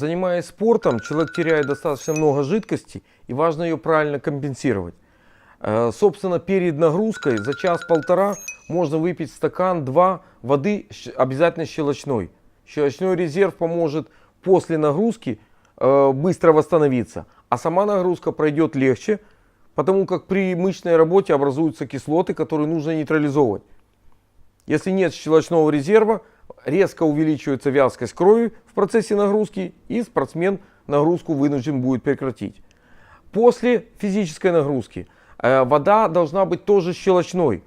Занимаясь спортом, человек теряет достаточно много жидкости, и важно ее правильно компенсировать. Э, Собственно, перед нагрузкой за час-полтора можно выпить стакан-два воды обязательно щелочной. Щелочной резерв поможет после нагрузки э, быстро восстановиться, а сама нагрузка пройдет легче, потому как при мышечной работе образуются кислоты, которые нужно нейтрализовывать. Если нет щелочного резерва, резко увеличивается вязкость крови в процессе нагрузки, и спортсмен нагрузку вынужден будет прекратить. После физической нагрузки э, вода должна быть тоже щелочной.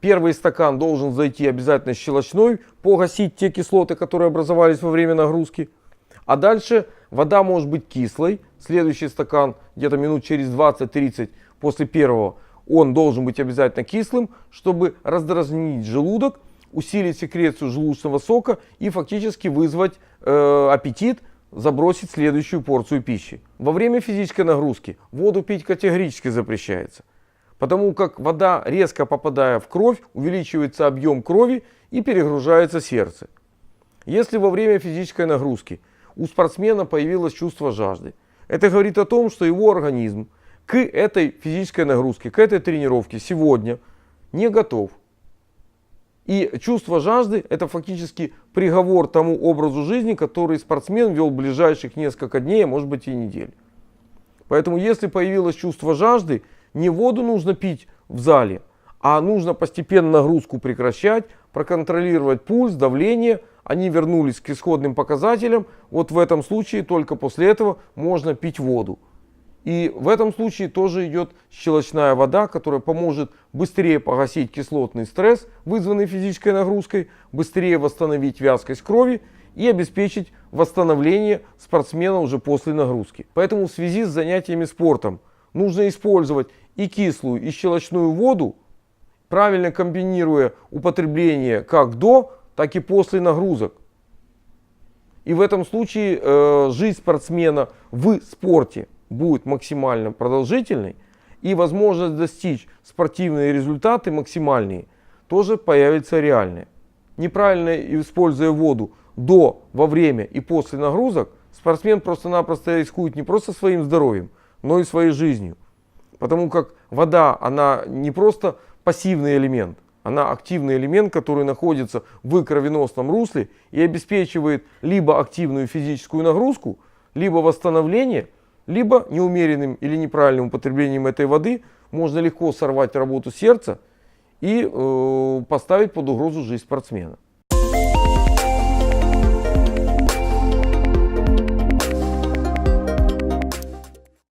Первый стакан должен зайти обязательно щелочной, погасить те кислоты, которые образовались во время нагрузки. А дальше вода может быть кислой. Следующий стакан где-то минут через 20-30 после первого он должен быть обязательно кислым, чтобы раздразнить желудок, усилить секрецию желудочного сока и фактически вызвать э, аппетит, забросить следующую порцию пищи. Во время физической нагрузки воду пить категорически запрещается. Потому как вода, резко попадая в кровь, увеличивается объем крови и перегружается сердце. Если во время физической нагрузки у спортсмена появилось чувство жажды, это говорит о том, что его организм к этой физической нагрузке, к этой тренировке сегодня не готов. И чувство жажды – это фактически приговор тому образу жизни, который спортсмен вел ближайших несколько дней, а может быть и недель. Поэтому если появилось чувство жажды, не воду нужно пить в зале, а нужно постепенно нагрузку прекращать, проконтролировать пульс, давление, они вернулись к исходным показателям. Вот в этом случае только после этого можно пить воду. И в этом случае тоже идет щелочная вода, которая поможет быстрее погасить кислотный стресс, вызванный физической нагрузкой, быстрее восстановить вязкость крови и обеспечить восстановление спортсмена уже после нагрузки. Поэтому в связи с занятиями спортом нужно использовать и кислую, и щелочную воду, правильно комбинируя употребление как до, так и после нагрузок. И в этом случае э, жизнь спортсмена в спорте будет максимально продолжительной и возможность достичь спортивные результаты максимальные тоже появится реальная. Неправильно используя воду до, во время и после нагрузок, спортсмен просто-напросто рискует не просто своим здоровьем, но и своей жизнью. Потому как вода, она не просто пассивный элемент, она активный элемент, который находится в кровеносном русле и обеспечивает либо активную физическую нагрузку, либо восстановление, либо неумеренным или неправильным употреблением этой воды можно легко сорвать работу сердца и э, поставить под угрозу жизнь спортсмена.